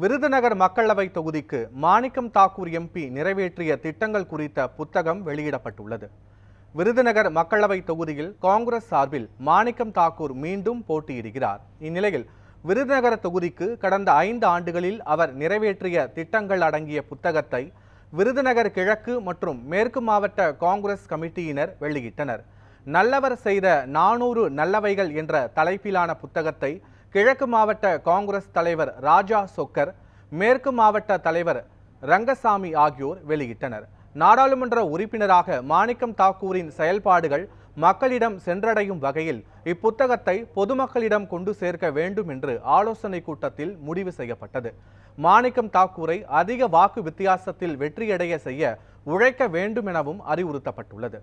விருதுநகர் மக்களவை தொகுதிக்கு மாணிக்கம் தாக்கூர் எம்பி நிறைவேற்றிய திட்டங்கள் குறித்த புத்தகம் வெளியிடப்பட்டுள்ளது. விருதுநகர் மக்களவை தொகுதியில் காங்கிரஸ் சார்பில் மாணிக்கம் தாக்கூர் மீண்டும் போட்டியிடுகிறார். இந்நிலையில் விருதுநகர தொகுதிக்கு கடந்த ஐந்து ஆண்டுகளில் அவர் நிறைவேற்றிய திட்டங்கள் அடங்கிய புத்தகத்தை விருதுநகர் கிழக்கு மற்றும் மேற்கு மாவட்ட காங்கிரஸ் கமிட்டியினர் வெளியிட்டனர். நல்லவர் செய்த நானூறு நல்லவைகள் என்ற தலைப்பிலான புத்தகத்தை கிழக்கு மாவட்ட காங்கிரஸ் தலைவர் ராஜா சொக்கர் மேற்கு மாவட்ட தலைவர் ரங்கசாமி ஆகியோர் வெளியிட்டனர். நாடாளுமன்ற உறுப்பினராக மாணிக்கம் தாக்கூரின் செயல்பாடுகள் மக்களிடம் சென்றடையும் வகையில் இப்புத்தகத்தை பொதுமக்களிடம் கொண்டு சேர்க்க வேண்டும் என்று ஆலோசனை கூட்டத்தில் முடிவு செய்யப்பட்டது. மாணிக்கம் தாக்கூரை அதிக வாக்கு வித்தியாசத்தில் வெற்றியடைய செய்ய உழைக்க வேண்டும் எனவும் அறிவுறுத்தப்பட்டுள்ளது.